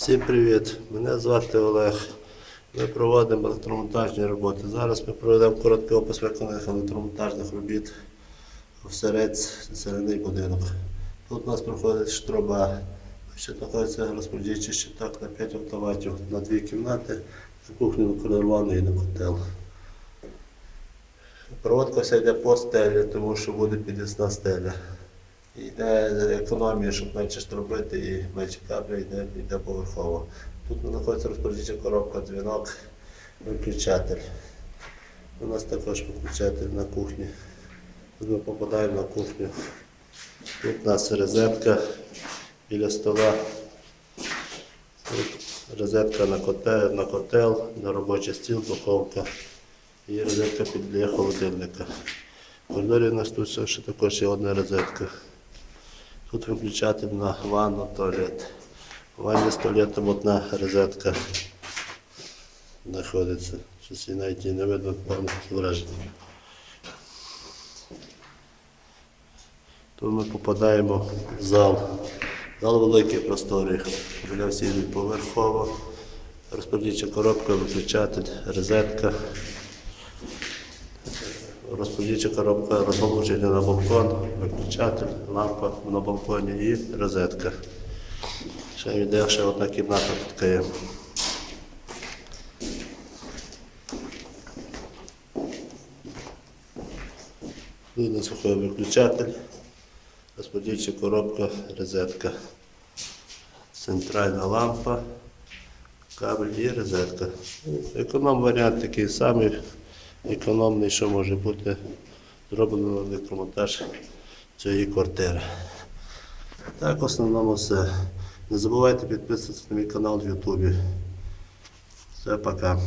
Всім привіт! Мене звати Олег. Ми проводимо електромонтажні роботи. Зараз ми проведемо короткий опис виконаних електромонтажних робіт в серець зелений будинок. Тут у нас проходить штроба. Ще знаходиться розподільчий щиток на 5 автоматів на дві кімнати, на кухню на коливану і на котел. Проводка вся йде по стелі, тому що буде підвісна стеля. Йде економія, щоб менше штробити і менше кабля йде, йде поверхово. Тут знаходиться розподільча коробка, дзвінок, виключатель. У нас також виключатель на кухні. Тут ми попадаємо на кухню. Тут у нас розетка біля стола. Тут розетка на котел, на котел, на робочий стіл, духовка. І розетка під для холодильника. В коридорі у нас тут ще також є одна розетка. Тут виключатель на ванну, туалет. В ванні з туалетом одна розетка знаходиться. Щось її навіть не видно повне зображення. Тут ми попадаємо в зал. Зал великий просторий. Біля всіх поверхово. Розподільча коробка, виключатель, розетка. Розподільча коробка розголуження на балкон, виключатель, лампа на балконі і розетка. Ще йде ще одна кімната є. Тут у нас виходить виключатель, розподільча коробка, розетка, центральна лампа, кабель і розетка. Економ варіант такий самий економний, що може бути зроблено електромонтаж цієї квартири. Так, в основному все. Не забувайте підписуватися на мій канал в Ютубі. Все, пока.